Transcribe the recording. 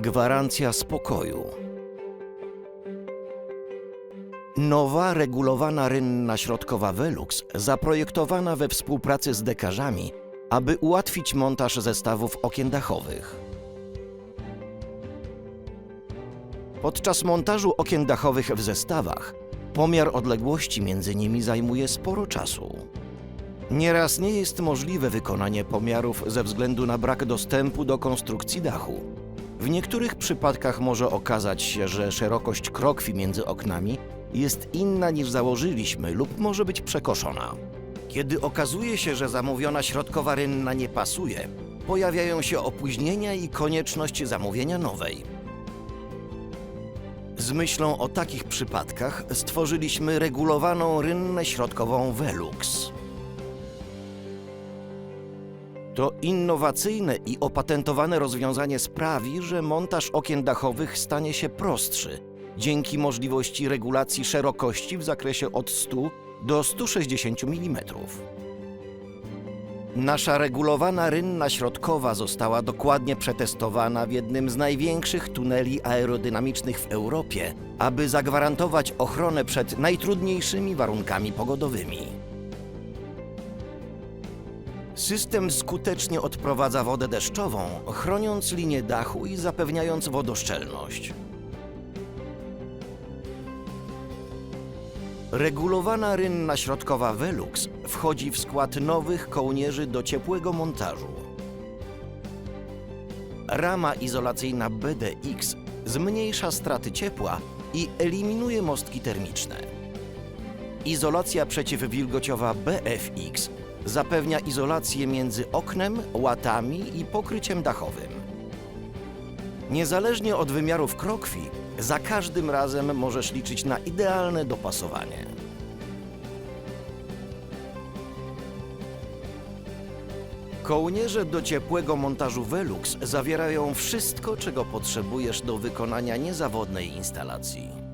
Gwarancja spokoju. Nowa, regulowana rynna środkowa Velux, zaprojektowana we współpracy z dekarzami, aby ułatwić montaż zestawów okien dachowych. Podczas montażu okien dachowych w zestawach, pomiar odległości między nimi zajmuje sporo czasu. Nieraz nie jest możliwe wykonanie pomiarów ze względu na brak dostępu do konstrukcji dachu. W niektórych przypadkach może okazać się, że szerokość krokwi między oknami jest inna niż założyliśmy lub może być przekoszona. Kiedy okazuje się, że zamówiona środkowa rynna nie pasuje, pojawiają się opóźnienia i konieczność zamówienia nowej. Z myślą o takich przypadkach stworzyliśmy regulowaną rynnę środkową Velux. To innowacyjne i opatentowane rozwiązanie sprawi, że montaż okien dachowych stanie się prostszy dzięki możliwości regulacji szerokości w zakresie od 100 do 160 mm. Nasza regulowana rynna środkowa została dokładnie przetestowana w jednym z największych tuneli aerodynamicznych w Europie, aby zagwarantować ochronę przed najtrudniejszymi warunkami pogodowymi. System skutecznie odprowadza wodę deszczową, chroniąc linię dachu i zapewniając wodoszczelność. Regulowana rynna środkowa Velux wchodzi w skład nowych kołnierzy do ciepłego montażu. Rama izolacyjna BDX zmniejsza straty ciepła i eliminuje mostki termiczne. Izolacja przeciwwilgociowa BFX zapewnia izolację między oknem, łatami i pokryciem dachowym. Niezależnie od wymiarów krokwi, za każdym razem możesz liczyć na idealne dopasowanie. Kołnierze do ciepłego montażu Velux zawierają wszystko, czego potrzebujesz do wykonania niezawodnej instalacji.